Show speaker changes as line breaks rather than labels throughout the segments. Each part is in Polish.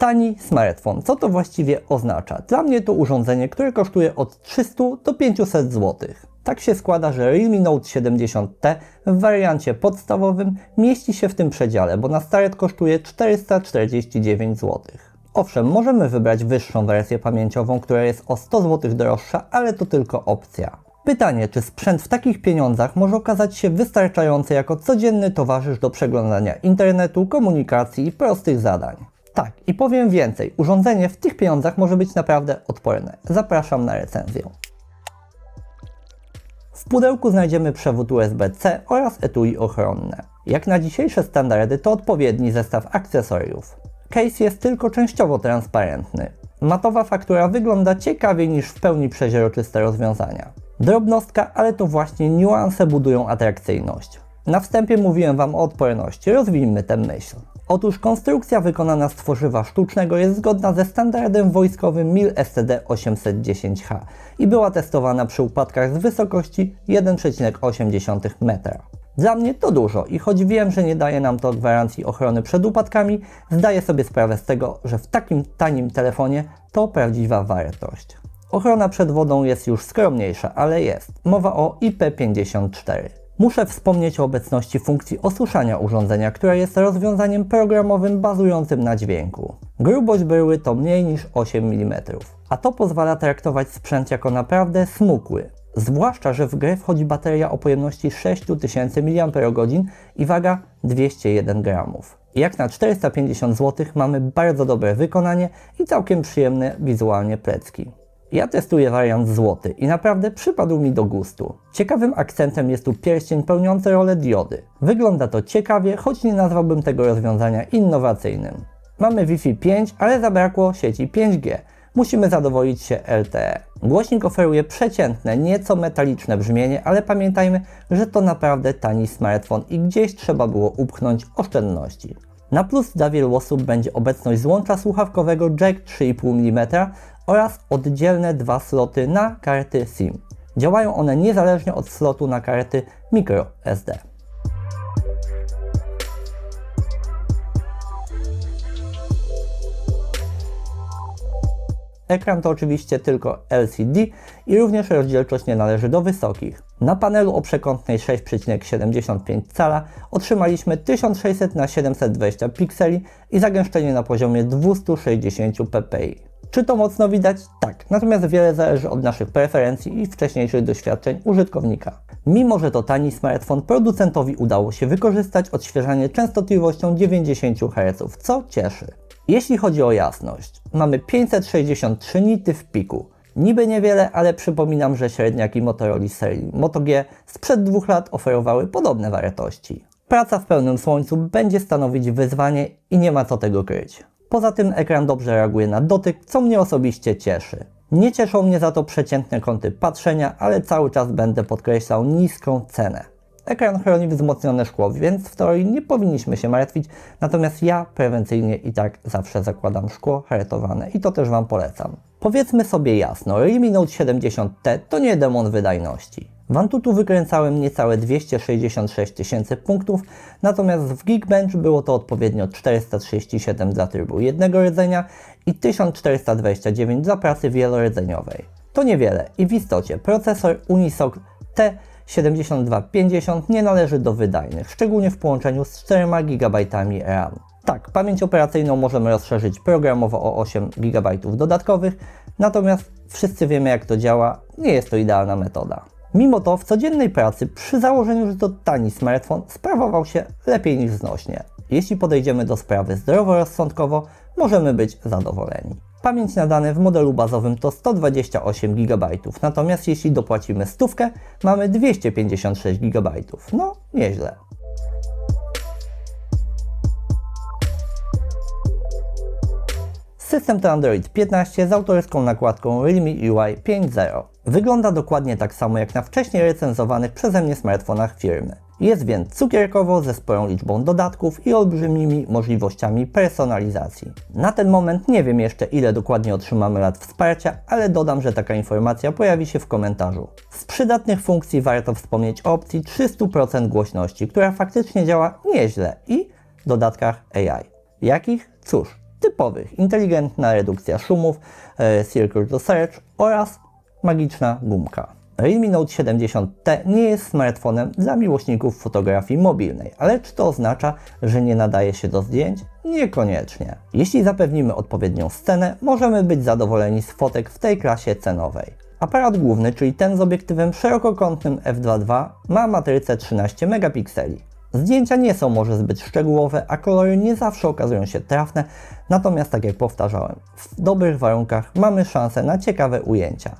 Tani smartfon. Co to właściwie oznacza? Dla mnie to urządzenie, które kosztuje od 300 do 500 zł. Tak się składa, że Realme Note 70T w wariancie podstawowym mieści się w tym przedziale, bo na start kosztuje 449 zł. Owszem, możemy wybrać wyższą wersję pamięciową, która jest o 100 zł droższa, ale to tylko opcja. Pytanie, czy sprzęt w takich pieniądzach może okazać się wystarczający jako codzienny towarzysz do przeglądania internetu, komunikacji i prostych zadań? Tak, i powiem więcej, urządzenie w tych pieniądzach może być naprawdę odporne. Zapraszam na recenzję. W pudełku znajdziemy przewód USB-C oraz etui ochronne. Jak na dzisiejsze standardy to odpowiedni zestaw akcesoriów. Case jest tylko częściowo transparentny. Matowa faktura wygląda ciekawiej niż w pełni przeźroczyste rozwiązania. Drobnostka, ale to właśnie niuanse budują atrakcyjność. Na wstępie mówiłem Wam o odporności, rozwijmy tę myśl. Otóż konstrukcja wykonana z tworzywa sztucznego jest zgodna ze standardem wojskowym MIL STD 810H i była testowana przy upadkach z wysokości 1,8 metra. Dla mnie to dużo i choć wiem, że nie daje nam to gwarancji ochrony przed upadkami, zdaję sobie sprawę z tego, że w takim tanim telefonie to prawdziwa wartość. Ochrona przed wodą jest już skromniejsza, ale jest. Mowa o IP54. Muszę wspomnieć o obecności funkcji osuszania urządzenia, która jest rozwiązaniem programowym bazującym na dźwięku. Grubość bryły to mniej niż 8 mm, a to pozwala traktować sprzęt jako naprawdę smukły. Zwłaszcza, że w grę wchodzi bateria o pojemności 6000 mAh i waga 201 g. Jak na 450 zł mamy bardzo dobre wykonanie i całkiem przyjemne wizualnie plecki. Ja testuję wariant złoty i naprawdę przypadł mi do gustu. Ciekawym akcentem jest tu pierścień pełniący rolę diody. Wygląda to ciekawie, choć nie nazwałbym tego rozwiązania innowacyjnym. Mamy Wi-Fi 5, ale zabrakło sieci 5G. Musimy zadowolić się LTE. Głośnik oferuje przeciętne, nieco metaliczne brzmienie, ale pamiętajmy, że to naprawdę tani smartfon i gdzieś trzeba było upchnąć oszczędności. Na plus dla wielu osób będzie obecność złącza słuchawkowego jack 3,5 mm oraz oddzielne dwa sloty na karty SIM. Działają one niezależnie od slotu na karty microSD. Ekran to oczywiście tylko LCD i również rozdzielczość nie należy do wysokich. Na panelu o przekątnej 6,75 cala otrzymaliśmy 1600 x 720 pikseli i zagęszczenie na poziomie 260 ppi. Czy to mocno widać? Tak. Natomiast wiele zależy od naszych preferencji i wcześniejszych doświadczeń użytkownika. Mimo, że to tani smartfon, producentowi udało się wykorzystać odświeżanie częstotliwością 90 Hz, co cieszy. Jeśli chodzi o jasność, mamy 563 nity w piku. Niby niewiele, ale przypominam, że średniaki Motorola serii Moto G sprzed dwóch lat oferowały podobne wartości. Praca w pełnym słońcu będzie stanowić wyzwanie i nie ma co tego kryć. Poza tym ekran dobrze reaguje na dotyk, co mnie osobiście cieszy. Nie cieszą mnie za to przeciętne kąty patrzenia, ale cały czas będę podkreślał niską cenę. Ekran chroni wzmocnione szkło, więc w teorii nie powinniśmy się martwić, natomiast ja prewencyjnie i tak zawsze zakładam szkło hartowane i to też Wam polecam. Powiedzmy sobie jasno, Realme Note 70T to nie demon wydajności. W Antutu wykręcałem niecałe 266 tysięcy punktów, natomiast w Geekbench było to odpowiednio 437 dla trybu jednego rdzenia i 1429 dla pracy wielorydzeniowej. To niewiele i w istocie procesor Unisoc T7250 nie należy do wydajnych, szczególnie w połączeniu z 4 GB RAM. Tak, pamięć operacyjną możemy rozszerzyć programowo o 8 GB dodatkowych, natomiast wszyscy wiemy jak to działa, nie jest to idealna metoda. Mimo to w codziennej pracy, przy założeniu, że to tani smartfon, sprawował się lepiej niż znośnie. Jeśli podejdziemy do sprawy zdroworozsądkowo, możemy być zadowoleni. Pamięć na dane w modelu bazowym to 128 GB, natomiast jeśli dopłacimy stówkę, mamy 256 GB. No, nieźle. System to Android 15 z autorską nakładką Realme UI 5.0. Wygląda dokładnie tak samo jak na wcześniej recenzowanych przeze mnie smartfonach firmy. Jest więc cukierkowo ze sporą liczbą dodatków i olbrzymimi możliwościami personalizacji. Na ten moment nie wiem jeszcze ile dokładnie otrzymamy lat wsparcia, ale dodam, że taka informacja pojawi się w komentarzu. Z przydatnych funkcji warto wspomnieć o opcji 300% głośności, która faktycznie działa nieźle i dodatkach AI. Jakich? Cóż, typowych. Inteligentna redukcja szumów, e, Circle to Search oraz magiczna gumka. Realme Note 70T nie jest smartfonem dla miłośników fotografii mobilnej, ale czy to oznacza, że nie nadaje się do zdjęć? Niekoniecznie. Jeśli zapewnimy odpowiednią scenę, możemy być zadowoleni z fotek w tej klasie cenowej. Aparat główny, czyli ten z obiektywem szerokokątnym f2.2, ma matrycę 13 megapikseli. Zdjęcia nie są może zbyt szczegółowe, a kolory nie zawsze okazują się trafne, natomiast tak jak powtarzałem, w dobrych warunkach mamy szansę na ciekawe ujęcia.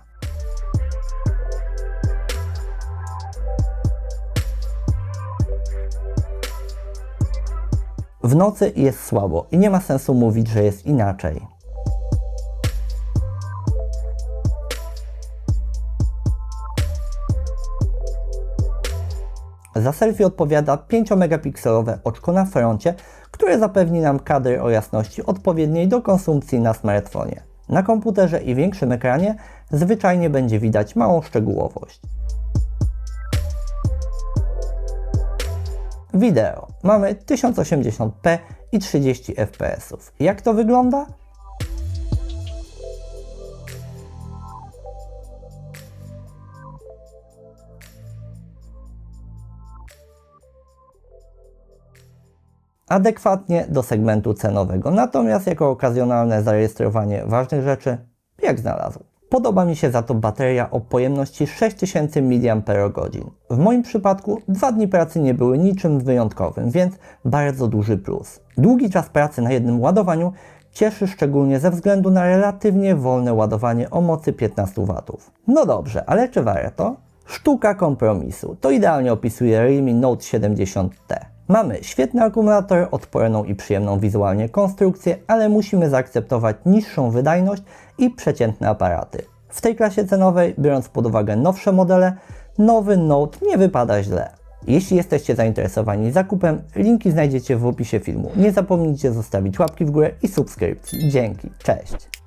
W nocy jest słabo i nie ma sensu mówić, że jest inaczej. Za selfie odpowiada 5-megapikselowe oczko na froncie, które zapewni nam kadr o jasności odpowiedniej do konsumpcji na smartfonie. Na komputerze i większym ekranie zwyczajnie będzie widać małą szczegółowość. Wideo. Mamy 1080p i 30 fps. Jak to wygląda? Adekwatnie do segmentu cenowego, natomiast jako okazjonalne zarejestrowanie ważnych rzeczy, jak znalazł. Podoba mi się za to bateria o pojemności 6000 mAh. W moim przypadku dwa dni pracy nie były niczym wyjątkowym, więc bardzo duży plus. Długi czas pracy na jednym ładowaniu cieszy szczególnie ze względu na relatywnie wolne ładowanie o mocy 15 W. No dobrze, ale czy warto? Sztuka kompromisu. To idealnie opisuje Realme Note 70T. Mamy świetny akumulator, odporną i przyjemną wizualnie konstrukcję, ale musimy zaakceptować niższą wydajność i przeciętne aparaty. W tej klasie cenowej, biorąc pod uwagę nowsze modele, nowy Note nie wypada źle. Jeśli jesteście zainteresowani zakupem, linki znajdziecie w opisie filmu. Nie zapomnijcie zostawić łapki w górę i subskrypcji. Dzięki, cześć!